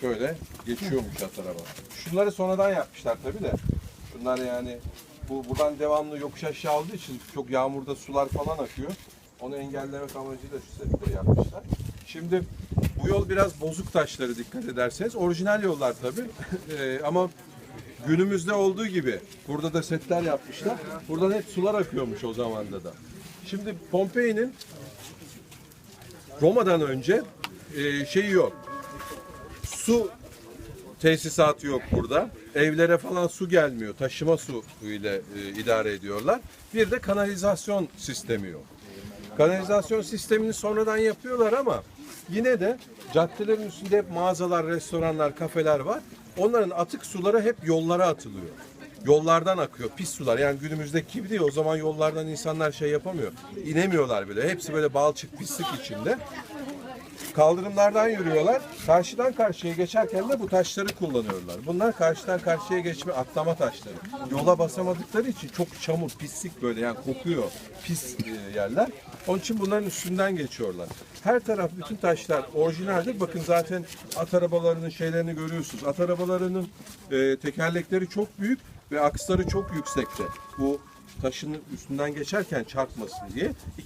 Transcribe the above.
Şöyle geçiyormuş at araba. Şunları sonradan yapmışlar tabii de. Şunlar yani bu buradan devamlı yokuş aşağı olduğu için çok yağmurda sular falan akıyor. Onu engellemek amacıyla şu setleri yapmışlar. Şimdi bu yol biraz bozuk taşları dikkat ederseniz. Orijinal yollar tabii. Eee, ama günümüzde olduğu gibi burada da setler yapmışlar. Buradan hep sular akıyormuş o zamanda da. Şimdi Pompei'nin Roma'dan önce e, şeyi yok. Su tesisatı yok burada. Evlere falan su gelmiyor. Taşıma su ile e, idare ediyorlar. Bir de kanalizasyon sistemi yok. Kanalizasyon sistemini sonradan yapıyorlar ama yine de caddelerin üstünde hep mağazalar, restoranlar, kafeler var. Onların atık suları hep yollara atılıyor. Yollardan akıyor pis sular. Yani günümüzde değil. O zaman yollardan insanlar şey yapamıyor. İnemiyorlar bile. Hepsi böyle balçık pislik içinde. Kaldırımlardan yürüyorlar. Karşıdan karşıya geçerken de bu taşları kullanıyorlar. Bunlar karşıdan karşıya geçme atlama taşları. Yola basamadıkları için çok çamur, pislik böyle yani kokuyor. Pis e, yerler. Onun için bunların üstünden geçiyorlar. Her taraf bütün taşlar orijinaldir. Bakın zaten at arabalarının şeylerini görüyorsunuz. At arabalarının e, tekerlekleri çok büyük ve aksları çok yüksekte. Bu taşın üstünden geçerken çarpmasın diye. İki